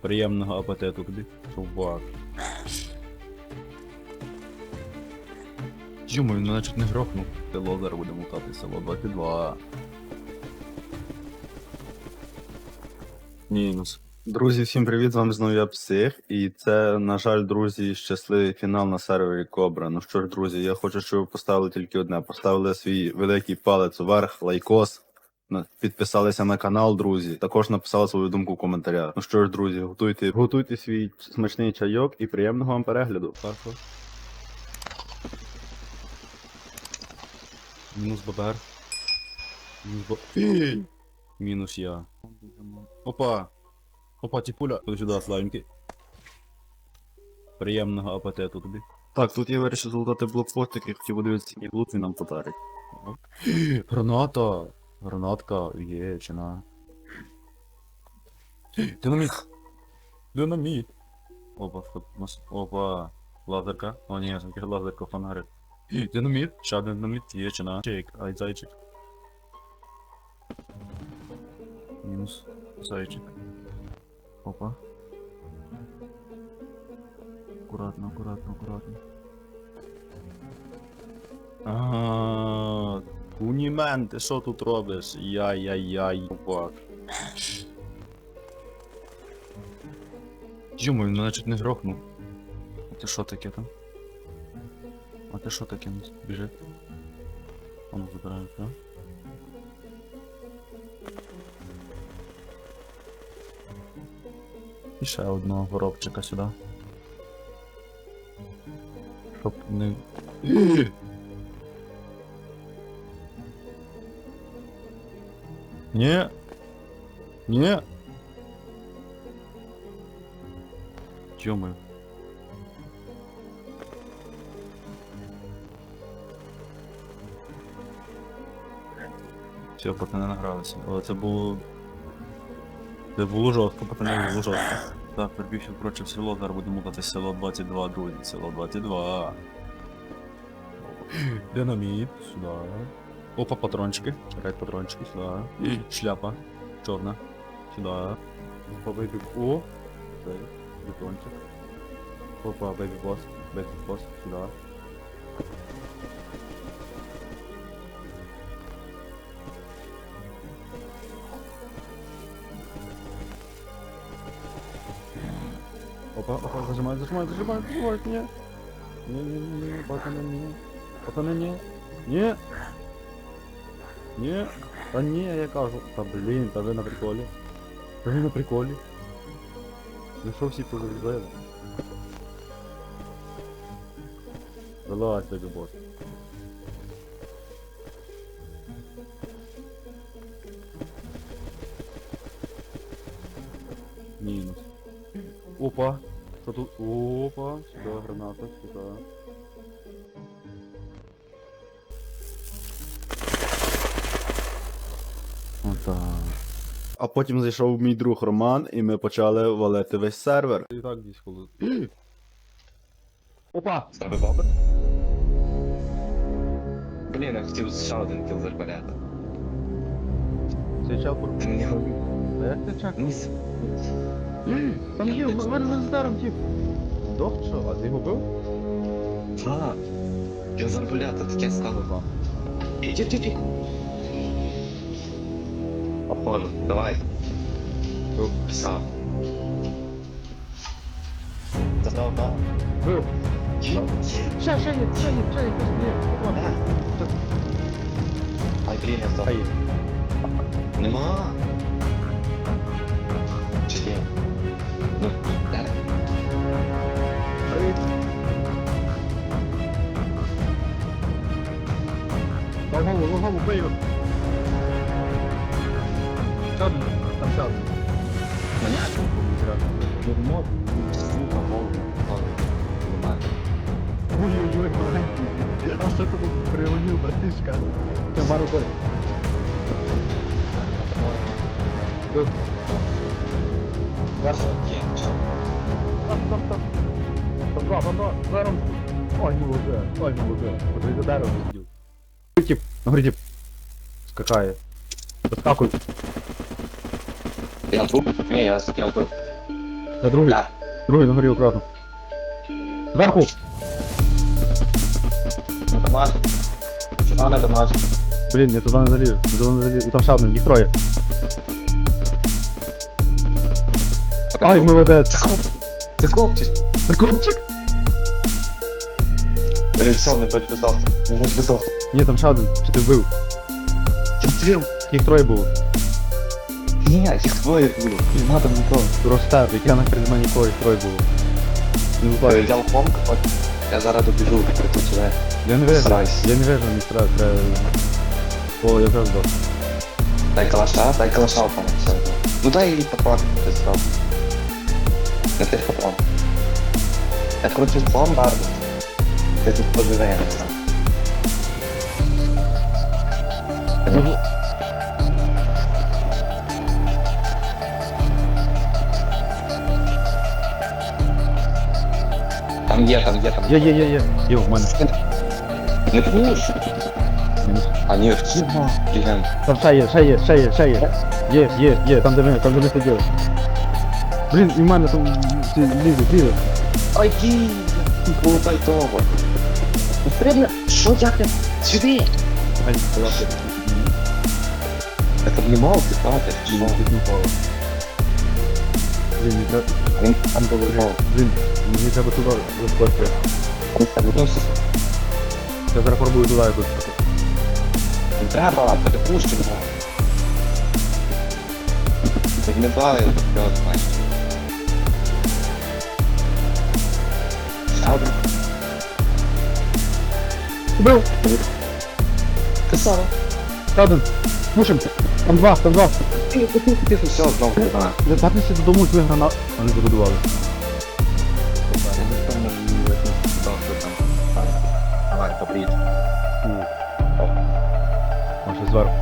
Приємного апетиту тобі. Чувак. Йому, він мене не грохнув. Село зараз буде мутати, село 22. Мінус. Друзі, всім привіт! З вами знову я Псих. І це, на жаль, друзі, щасливий фінал на сервері Кобра. Ну що ж, друзі, я хочу, щоб ви поставили тільки одне. Поставили свій великий палець вверх, лайкос. Підписалися на канал, друзі. Також написали свою думку в коментарях. Ну що ж, друзі, готуйте, готуйте свій смачний чайок і приємного вам перегляду. Парфо. Мінус ББР. Мінус бо... Мінус я. Опа! Опа, тіпуля. Ходи сюди, славенький. Приємного апетиту тобі. Так, тут я вирішив залутати блокпост, який хотів подивитися, який лут він нам подарить. Граната! Гранатка, є, чи на. Динаміт! Динаміт! Опа, тут? Опа, лазерка. О, ні, таке лазерка фонарик. Динаміт, ще динаміт, є, чи на. Чейк, ай, зайчик. Мінус, зайчик. Опа. Аккуратно, аккуратно, аккуратно. А, Унімен, ти що тут робиш? Яй-яй-яй, опа. Йому, він мене чуть не грохнув. А ти що таке там? А ти що таке біжить? Воно забирає, так? І ще одного горобчика сюди. Щоб не. Ні. Ні. Чому? Все, поки не награлися. Але це було. Це було жорстко, пацани, було жорстко. Так, прибігши, коротше, в село, зараз будемо мутати село 22, друзі, село 22. Динаміт, сюди. Опа, патрончики. Чекай, патрончики, сюди. Шляпа. Чорна. Сюди. Опа, бейбі. О! Цей, бетончик. Опа, бейбі бос. Бейбі бос, сюди. Опа, опа, зажимай, зажимай, зажимай, зажимай, не. Не, не, не, не, пацаны, не. Пацаны, не. Не. Не. Та ні, я кажу. Та блін, та ви на приколі. Та ви на приколі. Ну що всі позарізали? Вилазь, тобі бос. Мінус. Опа. Что тут? Опа. Сюда граната, сюда. А потім зайшов мій друг Роман, і ми почали валити весь сервер. І так десь коли. Опа! Стави баби? Блін, я хотів ще один кіл з арбалета. Цей чел пор... Ти мені як ти чек? Ніс. Там є, в мене з даром тип. Дох що? А ти його бив? А, я з арбалета таке стало вам. Іди, іди, іди. 好的，另外，六十三。怎么了？六，七，下下下下下下，六。哎，这，哎，给你了，哎，你妈，七点，六，来。哎，老婆，我跟老婆背了。там сяду. Мене? Дурмот. Сука, голову. Нормально. Ой-ой-ой, маленький. А що ти тут пригонив, братишка? Це бару бой. Ваша є. Там, там, там. Там два, там два, даром. Ой, ну уже, ой, ну уже. Подивись, за даром сидів. Тип, на горі тип. Скакає. Доскакуй. Я труп? Ні, я я вбив. На другий. Да. Другий на горі акуратно. Зверху! Дамаж. Чого не дамаж? Блін, я туди не заліз. Я туди не заліз. І там ще один, їх троє. Ай, молодець! Це хлопчик. Це хлопчик! Все, не будь бездав. Не будь бездав. Ні, там ще один. Чи ти вбив? Ти вбив? Їх троє було. Ні, їх двоє було. І надо нікого. Ростер, яке на перед ніколи їх було. Не Я взяв помку, от. Я зараз добіжу, прийду сюди. Я не вижу. Старайся. Я не вижу, не треба. треба... О, я вже здох. Дай калаша, дай калаша. Все. Ну дай їй патрон, ти сказав. Не ти патрон. Я кручу бомбарду. Ти тут поживе, я не знаю. Там є, там є, там Є, є, є, є. Є, в мене. Не пуш. Мінус. А ні, в кіно. Блін. Там ще є, ще є, ще є, ще є. Є, є, є, там де ми, там де ми сиділи. Блін, і в мене там ці лізе, лізе. Ой, ні, полутай того. Потрібно, що я прям сюди? Это не мав, ти платиш, чи що? Блін, не треба, Він там доливав. блін, мені треба туди відносився. Я зараз пробую туди якось. Не треба, перепущено. Так не плаває, так значить. Ставлю. Убив! Ще один! Пушим! Tam dwa, tam dwa. Ty jesteś się odnał chyba. Zapadnij się do domu Vamos lá, na... On vamos vamos vamos vamos vamos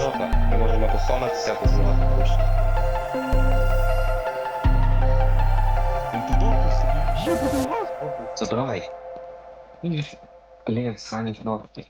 А нам жопа. Ми можемо посонатися, позивати гроші. Забирай. Блін, Саня, ногти.